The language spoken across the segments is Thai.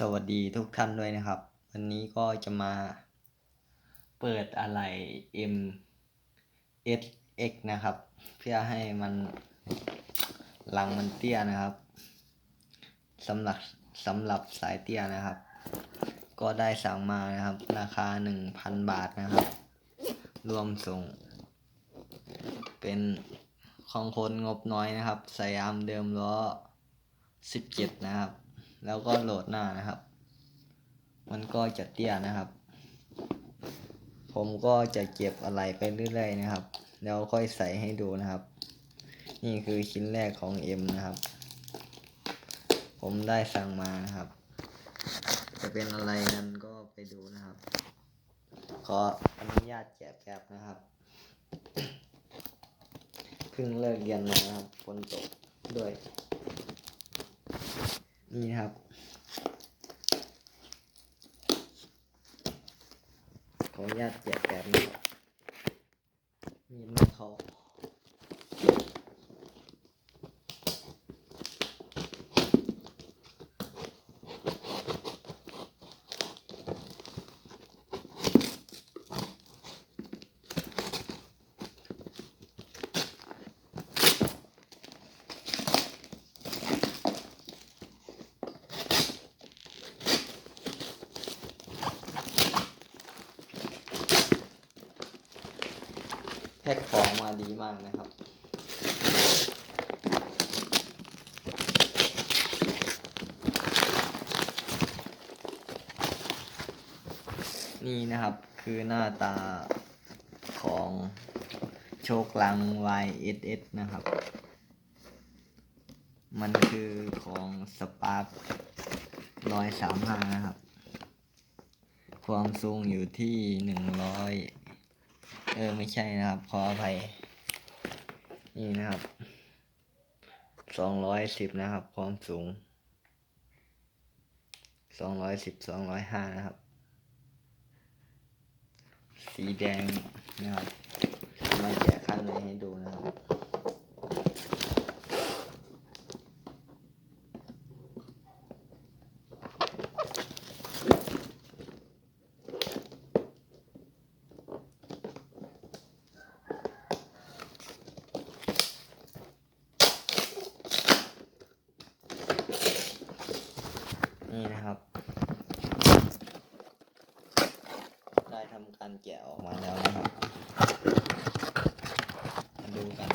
สวัสดีทุกท่านด้วยนะครับ วันนี้ก็จะมาเปิดอะไร M S X นะครับ เพื่อให้มันลังมันเตี้ยนะครับสำหรับสำหรับสายเตี้ยนะครับ ก็ได้สั่งมานะครับ ราคา 1,000 บาทนะครับ รวมส่ง เป็นของคนงบน้อยนะครับ สยามเดิมล้อ 17 นะครับ แล้วก็โหลดหน้านะครับ มันก็จะเตี้ยนะครับ ผมก็จะเก็บอะไรไปเรื่อยๆนะครับ แล้วค่อยใส่ให้ดูนะครับ นี่คือชิ้นแรกของ M นะครับ ผมได้สั่งมานะครับ จะเป็นอะไรนั้นก็ไปดูนะครับ ขออนุญาตแกะแป๊บนะครับเพิ่งเลิกเรียนมานะครับฝนตกด้วย นี่ครับ ขออนุญาตแกะแบบนี้มีดมันเขา พ็คของมาดีมากนะครับ นี่นะครับคือหน้าตาของโชคลัง YSS นะครับ มันคือของสปาร์คร้อยสามห้านะครับ ความสูงอยู่ที่หนึ่งร้อย เออไม่ใช่นะครับ ขออภัย นี่นะครับ สองร้อยสิบนะครับ ความสูง สองร้อยสิบสองร้อยห้านะครับ สีแดงนะครับ มาแกะข้างในให้ดูนะครับ นี่นะครับ ได้ทำการแกะออกมาแล้วนะครับมาดูกัน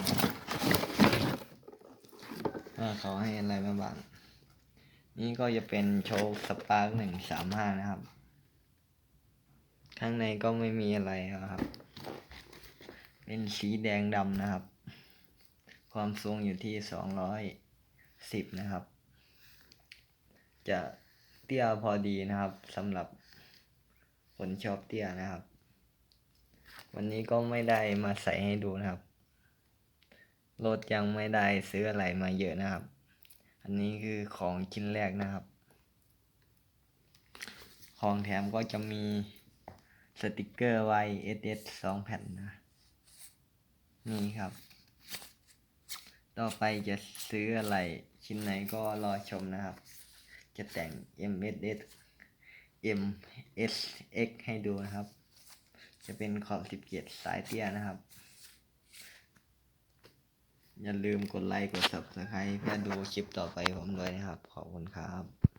ว่าเขาให้อะไรมาบ้าง นี่ก็จะเป็นโชคสปาร์กหนึ่งสามห้านะครับ ข้างในก็ไม่มีอะไรนะครับ เป็นสีแดงดำนะครับ ความสูงอยู่ที่สองร้อยสิบนะครับ จะ เตี้ยพอดีนะครับสำหรับคนชอบเตี้ยนะครับ วันนี้ก็ไม่ได้มาใส่ให้ดูนะครับรถยังไม่ได้ซื้ออะไรมาเยอะนะครับ อันนี้คือของชิ้นแรกนะครับ ของแถมก็จะมีสติกเกอร์ YSS สองแผ่นนะ นี่ครับ ต่อไปจะซื้ออะไรชิ้นไหนก็รอชมนะครับ จะแต่ง MSS MSX ให้ดูนะครับ จะเป็นขอบ17 สายเตี้ยนะครับ อย่าลืมกดไลค์ กด Subscribe เพื่อดูคลิปต่อไปผมด้วยนะครับ ขอบคุณครับ